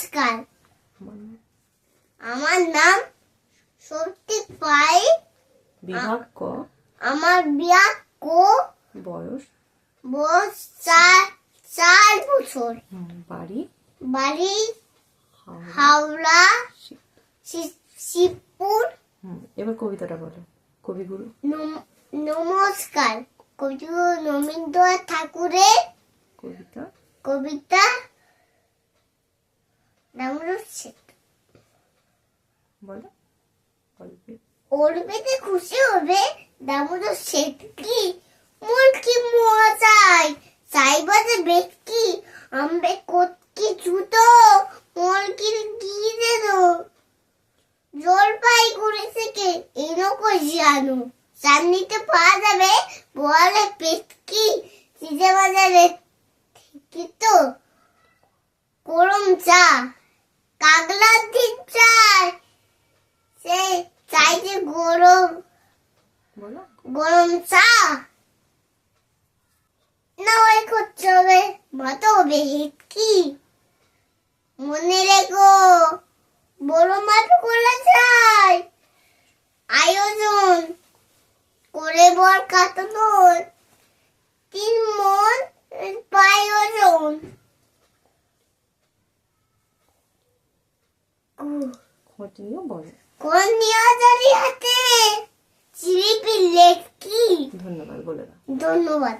নমস্কার। আমার নাম? সত্যি পাই। বিভাগ ক। আমার বিয়া কো। বয়স? বয়স চার চার বছর। বাড়ি? বাড়ি হাওড়া। শিবপুর। এবার কবিতাটা বলো। কবিগুরু? নম- নমস্কার। কবি রবীন্দ্রনাথ ঠাকুরের কবিতা? কবিতা নাম বলো। ওর পেতে খুশি হবে দামোদর শেঠ কি? মোর কি মজাই সাইবাজে বেটকি আমবে কতকি জুতো? মোর কি গিয়ে দো? জলপাই করে থেকে এরকম জানো চান্দিতে পাওয়া যাবে বলে পেটকি সিজে বাজারে কিন্তু গরম চা। কাগলার দিন চায় সে চাইছে গরম গরম চা। না ওই করতে হবে মতো হবে হিটকি। মনে রেখো বড় মাঠ করলে চাই। আয়োজন করে বর কাটানোর তিন মন খোঁজ বলো কোন আছে হাতে চিলিপি লেখকি ধন্যবাদ বলে দাও। ধন্যবাদ।